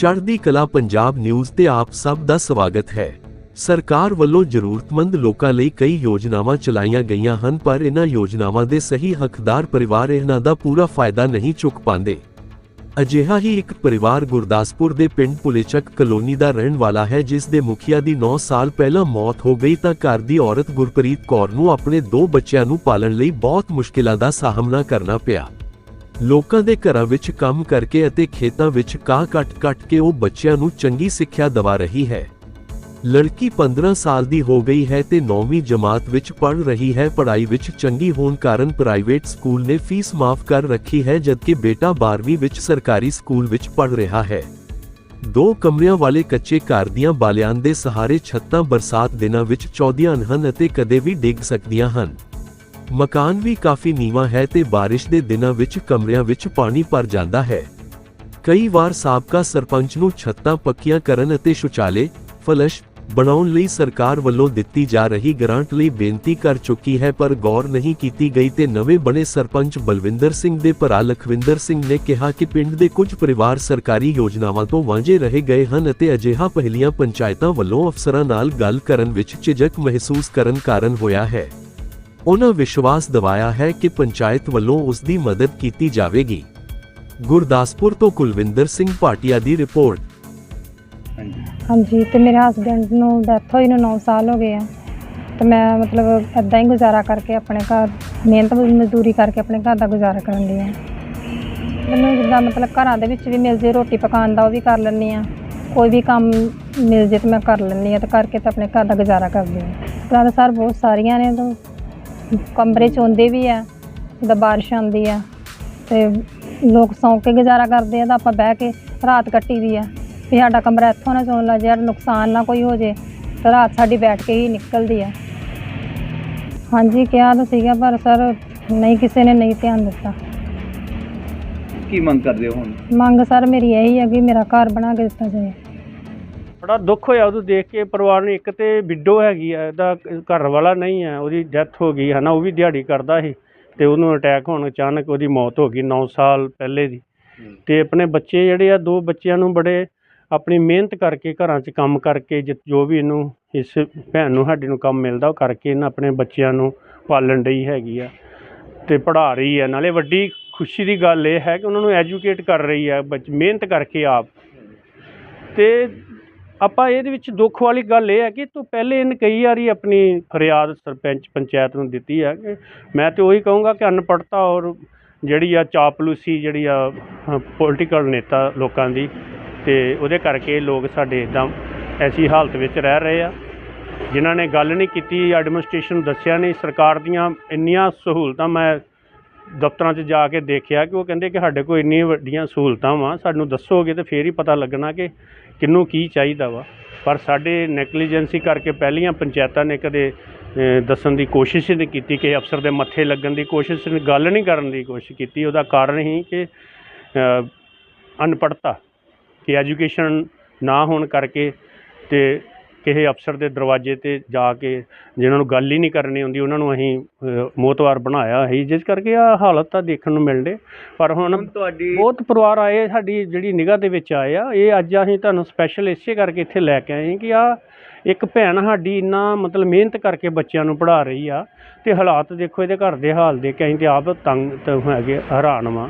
ਚੜ੍ਹਦੀ ਕਲਾ ਪੰਜਾਬ ਨਿਊਜ਼ ਤੇ ਆਪ ਸਭ ਦਾ ਸਵਾਗਤ ਹੈ। ਸਰਕਾਰ ਵੱਲੋਂ ਜ਼ਰੂਰਤਮੰਦ ਲੋਕਾਂ ਲਈ ਕਈ ਯੋਜਨਾਵਾਂ ਚਲਾਈਆਂ ਗਈਆਂ ਹਨ, ਪਰ ਇਹਨਾਂ ਯੋਜਨਾਵਾਂ ਦੇ ਸਹੀ ਹੱਕਦਾਰ ਪਰਿਵਾਰ ਇਹਨਾਂ ਦਾ ਪੂਰਾ ਫਾਇਦਾ ਨਹੀਂ ਚੁੱਕ ਪਾਉਂਦੇ। ਅਜਿਹਾ ਹੀ ਇੱਕ ਪਰਿਵਾਰ ਗੁਰਦਾਸਪੁਰ ਦੇ ਪਿੰਡ ਪੁਲੇਚਕ ਕਲੋਨੀ ਦਾ ਰਹਿਣ ਵਾਲਾ ਹੈ, ਜਿਸ ਦੇ ਮੁਖੀਆ ਦੀ 9 ਸਾਲ ਪਹਿਲਾਂ ਮੌਤ ਹੋ ਗਈ ਤਾਂ ਘਰ ਦੀ ਔਰਤ ਗੁਰਪ੍ਰੀਤ ਕੌਰ ਨੂੰ ਆਪਣੇ ਦੋ ਬੱਚਿਆਂ ਨੂੰ ਪਾਲਣ ਲਈ ਬਹੁਤ ਮੁਸ਼ਕਿਲਾਂ ਦਾ ਸਾਹਮਣਾ ਕਰਨਾ ਪਿਆ। ਲੋਕਾਂ ਦੇ ਘਰਾਂ ਵਿੱਚ ਕੰਮ ਕਰਕੇ ਅਤੇ ਖੇਤਾਂ ਵਿੱਚ ਕਾਹ ਕੱਟ-ਕੱਟ ਕੇ ਉਹ ਬੱਚਿਆਂ ਨੂੰ ਚੰਗੀ ਸਿੱਖਿਆ ਦਿਵਾ ਰਹੀ ਹੈ। ਲੜਕੀ 15 ਸਾਲ ਦੀ ਹੋ ਗਈ ਹੈ ਤੇ 9ਵੀਂ ਜਮਾਤ ਵਿੱਚ ਪੜ੍ਹ ਰਹੀ ਹੈ। ਪੜ੍ਹਾਈ ਵਿੱਚ ਚੰਗੀ ਹੋਣ ਕਾਰਨ ਪ੍ਰਾਈਵੇਟ ਸਕੂਲ ਨੇ ਫੀਸ ਮਾਫ ਕਰ ਰੱਖੀ ਹੈ ਜਦਕਿ ਬੇਟਾ 12ਵੀਂ ਵਿੱਚ ਸਰਕਾਰੀ ਸਕੂਲ ਵਿੱਚ ਪੜ੍ਹ ਰਿਹਾ ਹੈ। ਦੋ ਕਮਰਿਆਂ ਵਾਲੇ ਕੱਚੇ ਘਰ ਦੀਆਂ ਬਾਲਿਆਂ ਦੇ ਸਹਾਰੇ ਛੱਤਾਂ ਬਰਸਾਤ ਦਿਨਾਂ ਵਿੱਚ ਚੌਧੀਆਂ ਹਨ ਅਤੇ ਕਦੇ ਵੀ ਡਿੱਗ ਸਕਦੀਆਂ ਹਨ। ਮਕਾਨ ਵੀ ਕਾਫੀ ਨੀਵਾਂ ਹੈ ਤੇ ਬਾਰਿਸ਼ ਦੇ ਦਿਨਾਂ ਵਿੱਚ ਕਮਰਿਆਂ ਵਿੱਚ ਪਾਣੀ ਭਰ ਜਾਂਦਾ ਹੈ। ਕਈ ਵਾਰ ਸਾਬਕਾ ਸਰਪੰਚ ਨੂੰ ਛੱਤਾਂ ਪੱਕੀਆਂ ਕਰਨ ਅਤੇ ਸ਼ੁਚਾਲੇ, ਫਲਸ਼ ਬਣਾਉਣ ਲਈ ਸਰਕਾਰ ਵੱਲੋਂ ਦਿੱਤੀ ਜਾ ਰਹੀ ਗ੍ਰਾਂਟ ਲਈ ਬੇਨਤੀ ਕਰ ਚੁੱਕੀ ਹੈ ਪਰ ਗੌਰ ਨਹੀਂ ਕੀਤੀ ਗਈ ਤੇ ਨਵੇਂ ਬਣੇ ਸਰਪੰਚ ਬਲਵਿੰਦਰ ਸਿੰਘ ਦੇ ਭਰਾ ਲਖਵਿੰਦਰ ਸਿੰਘ ਨੇ ਕਿਹਾ ਕਿ ਪਿੰਡ ਦੇ ਕੁਝ ਪਰਿਵਾਰ ਸਰਕਾਰੀ ਯੋਜਨਾਵਾਂ ਤੋਂ ਵਾਂਝੇ ਰਹੇ ਗਏ ਹਨ ਅਤੇ ਅਜਿਹਾ ਪਹਿਲੀਆਂ ਪੰਚਾਇਤਾਂ ਵੱਲੋਂ ਅਫਸਰਾਂ ਨਾਲ ਗੱਲ ਕਰਨ ਵਿੱਚ ਝਿਜਕ ਮਹਿਸੂਸ ਕਰਨ ਕਾਰਨ ਹੋਇਆ ਹੈ। ਉਹਨਾਂ ਵਿਸ਼ਵਾਸ ਦਿਵਾਇਆ ਹੈ ਕਿ ਪੰਚਾਇਤ ਵੱਲੋਂ ਉਸ ਦੀ ਮਦਦ ਕੀਤੀ ਜਾਵੇਗੀ। ਗੁਰਦਾਸਪੁਰ ਤੋਂ ਕੁਲਵਿੰਦਰ ਸਿੰਘ ਭਾਟੀਆ ਦੀ ਰਿਪੋਰਟ। ਹਾਂਜੀ। ਤੇ ਮੇਰੇ ਹਸਬੰਡ ਨੂੰ ਡੈਥ ਹੋਈ ਨੂੰ 9 ਸਾਲ ਹੋ ਗਏ ਆ। ਤੇ ਮੈਂ ਮਤਲਬ ਇਦਾਂ ਹੀ ਗੁਜ਼ਾਰਾ ਕਰਕੇ ਆਪਣੇ ਘਰ ਮਿਹਨਤ ਮਜ਼ਦੂਰੀ ਕਰਕੇ ਆਪਣੇ ਘਰ ਦਾ ਗੁਜ਼ਾਰਾ ਕਰਨ ਦੀ ਆ। ਮੈਨੂੰ ਜਿੱਦਾਂ ਮਤਲਬ ਘਰਾਂ ਦੇ ਵਿੱਚ ਵੀ ਮਿਲ ਜੇ ਰੋਟੀ ਪਕਾਉਣ ਦਾ ਉਹ ਵੀ ਕਰ ਲੈਂਦੀ ਆ। ਕੋਈ ਵੀ ਕੰਮ ਮਿਲ ਜੇ ਤੇ ਮੈਂ ਕਰ ਲੈਂਦੀ ਆ ਤੇ ਕਰਕੇ ਤੇ ਆਪਣੇ ਘਰ ਦਾ ਗੁਜ਼ਾਰਾ ਕਰਦੀ ਆ। ਤਾਂ ਸਰ ਬਹੁਤ ਸਾਰੀਆਂ ਨੇ ਤਾਂ ਕਮਰੇ ਚ ਆਉਂਦੇ ਵੀ ਆ ਜਿੱਦਾਂ ਬਾਰਿਸ਼ ਆਉਂਦੀ ਆ ਤੇ ਲੋਕ ਸੌਂ ਕੇ ਗੁਜ਼ਾਰਾ ਕਰਦੇ ਆ ਤਾਂ ਆਪਾਂ ਬਹਿ ਕੇ ਰਾਤ ਕੱਟੀ ਦੀ ਆ ਵੀ ਸਾਡਾ ਕਮਰਾ ਇੱਥੋਂ ਨਾ ਚੋਣ ਲੱਗ ਜਾਏ ਨੁਕਸਾਨ ਨਾ ਕੋਈ ਹੋ ਜੇ ਤਾਂ ਰਾਤ ਸਾਡੀ ਬੈਠ ਕੇ ਹੀ ਨਿਕਲਦੀ ਆ। ਹਾਂਜੀ ਕਿਹਾ ਤਾਂ ਸੀਗਾ ਪਰ ਸਰ ਨਹੀਂ ਕਿਸੇ ਨੇ ਨਹੀਂ ਧਿਆਨ ਦਿੱਤਾ। ਕੀ ਮੰਗ ਕਰਦੇ ਹੋ ਹੁਣ? ਮੰਗ ਸਰ ਮੇਰੀ ਇਹੀ ਹੈ ਕਿ ਮੇਰਾ ਘਰ ਬਣਾ ਕੇ ਦਿੱਤਾ ਜਾਏ। ਬੜਾ ਦੁੱਖ ਹੋਇਆ ਉਦੋਂ ਦੇਖ ਕੇ ਪਰਿਵਾਰ ਨੂੰ ਇੱਕ ਤੇ ਵਿਡੋ ਹੈਗੀ ਆ ਇਹਦਾ ਘਰ ਵਾਲਾ ਨਹੀਂ ਹੈ ਉਹਦੀ ਡੈਥ ਹੋ ਗਈ ਹੈ ਨਾ ਉਹ ਵੀ ਦਿਹਾੜੀ ਕਰਦਾ ਸੀ ਤੇ ਉਹਨੂੰ ਅਟੈਕ ਹੋਣ ਅਚਾਨਕ ਉਹਦੀ ਮੌਤ ਹੋ ਗਈ 9 ਸਾਲ ਪਹਿਲੇ ਦੀ। ਤੇ ਆਪਣੇ ਬੱਚੇ ਜਿਹੜੇ ਆ ਦੋ ਬੱਚਿਆਂ ਨੂੰ ਬੜੇ ਆਪਣੀ ਮਿਹਨਤ ਕਰਕੇ ਘਰਾਂ 'ਚ ਕੰਮ ਕਰਕੇ ਜਿ- ਜੋ ਵੀ ਇਹਨੂੰ ਇਸ ਭੈਣ ਨੂੰ ਸਾਡੀ ਨੂੰ ਕੰਮ ਮਿਲਦਾ ਉਹ ਕਰਕੇ ਇਹਨਾਂ ਆਪਣੇ ਬੱਚਿਆਂ ਨੂੰ ਪਾਲਣ ਡਈ ਹੈਗੀ ਆ ਤੇ ਪੜ੍ਹਾ ਰਹੀ ਹੈ ਨਾਲੇ ਵੱਡੀ ਖੁਸ਼ੀ ਦੀ ਗੱਲ ਇਹ ਹੈ ਕਿ ਉਹਨਾਂ ਨੂੰ ਐਜੂਕੇਟ ਕਰ ਰਹੀ ਹੈ ਬੱਚ ਮਿਹਨਤ ਕਰਕੇ ਆਪ। ਤੇ ਆਪਾਂ ਇਹਦੇ ਵਿੱਚ ਦੁੱਖ ਵਾਲੀ ਗੱਲ ਇਹ ਹੈ ਕਿ ਤੋਂ ਪਹਿਲੇ ਇਹਨੇ ਕਈ ਵਾਰੀ ਆਪਣੀ ਫਰਿਆਦ ਸਰਪੰਚ ਪੰਚਾਇਤ ਨੂੰ ਦਿੱਤੀ ਹੈ ਕਿ ਮੈਂ ਤੇ ਉਹੀ ਕਹੂੰਗਾ ਕਿ ਅਨਪੜ੍ਹਤਾ ਔਰ ਜਿਹੜੀ ਆ ਚਾਪਲੂਸੀ ਜਿਹੜੀ ਆ ਪੋਲੀਟੀਕਲ ਨੇਤਾ ਲੋਕਾਂ ਦੀ ਤੇ ਉਹਦੇ ਕਰਕੇ ਲੋਕ ਸਾਡੇ ਇਦਾਂ ਐਸੀ ਹਾਲਤ ਵਿੱਚ ਰਹਿ ਰਹੇ ਆ। ਜਿਨ੍ਹਾਂ ਨੇ ਗੱਲ ਨਹੀਂ ਕੀਤੀ ਐਡਮਿਨਿਸਟ੍ਰੇਸ਼ਨ ਨੂੰ ਦੱਸਿਆ ਨਹੀਂ, ਸਰਕਾਰ ਦੀਆਂ ਇੰਨੀਆਂ ਸਹੂਲਤਾਂ ਮੈਂ ਦਫ਼ਤਰਾਂ 'ਚ ਜਾ ਕੇ ਦੇਖਿਆ ਕਿ ਉਹ ਕਹਿੰਦੇ ਕਿ ਸਾਡੇ ਕੋਲ ਇੰਨੀਆਂ ਵੱਡੀਆਂ ਸਹੂਲਤਾਂ ਵਾ, ਸਾਨੂੰ ਦੱਸੋਗੇ ਤੇ ਫੇਰ ਹੀ ਪਤਾ ਲੱਗਣਾ ਕਿ ਕਿਹਨੂੰ ਕੀ ਚਾਹੀਦਾ ਵਾ। ਪਰ ਸਾਡੇ ਨੈਗਲੀਜੈਂਸੀ ਕਰਕੇ ਪਹਿਲੀਆਂ ਪੰਚਾਇਤਾਂ ਨੇ ਕਦੇ ਅ, ਦੱਸਣ ਦੀ ਕੋਸ਼ਿਸ਼ ਹੀ ਨਹੀਂ ਕੀਤੀ ਕਿ ਅਫਸਰ ਦੇ ਮੱਥੇ ਲੱਗਣ ਦੀ ਕੋਸ਼ਿਸ਼ ਨਹੀਂ ਗੱਲ ਨਹੀਂ ਕਰਨ ਦੀ ਕੋਸ਼ਿਸ਼ ਕੀਤੀ। ਉਹਦਾ ਕਾਰਨ ਹੀ ਕਿ ਅ, ਅਨਪੜ੍ਹਤਾ ਕਿ ਐਜੂਕੇਸ਼ਨ ਨਾ ਹੋਣ ਕਰਕੇ ਤੇ ਕਿਸੇ ਅਫਸਰ ਦੇ ਦਰਵਾਜ਼ੇ ਤੇ ਜਾ ਕੇ ਜਿਨ੍ਹਾਂ ਨੂੰ ਗੱਲ ਹੀ ਨਹੀਂ ਕਰਨੀ ਹੁੰਦੀ ਉਹਨਾਂ ਨੂੰ ਅਸੀਂ ਅ, ਮੋਹਤਵਾਰ ਬਣਾਇਆ ਹੈ ਜਿਸ ਕਰਕੇ ਆ ਹਾਲਤ ਤਾਂ ਦੇਖਣ ਨੂੰ ਮਿਲਦੇ। ਪਰ ਹੁਣ ਤੁਹਾਡੀ ਬਹੁਤ ਪਰਿਵਾਰ ਆਏ ਸਾਡੀ ਜਿਹੜੀ ਨਿਗਾਹ ਦੇ ਵਿੱਚ ਆਏ ਆ ਇਹ ਅੱਜ ਅਸੀਂ ਤੁਹਾਨੂੰ ਸਪੈਸ਼ਲ ਇਸੇ ਕਰਕੇ ਇੱਥੇ ਲੈ ਕੇ ਆਏ ਕਿ ਆ ਇੱਕ ਭੈਣ ਸਾਡੀ ਇੰਨਾ ਮਤਲਬ ਮਿਹਨਤ ਕਰਕੇ ਬੱਚਿਆਂ ਨੂੰ ਪੜ੍ਹਾ ਰਹੀ ਆ ਤੇ ਹਾਲਾਤ ਦੇਖੋ ਇਹਦੇ ਘਰ ਦੇ ਹਾਲ ਦੇਖ ਕੇ ਅਸੀਂ ਤੇ ਆਪ ਤੰਗ ਤੇ ਹੈਗੇ ਹੈਰਾਨ ਵਾਂ।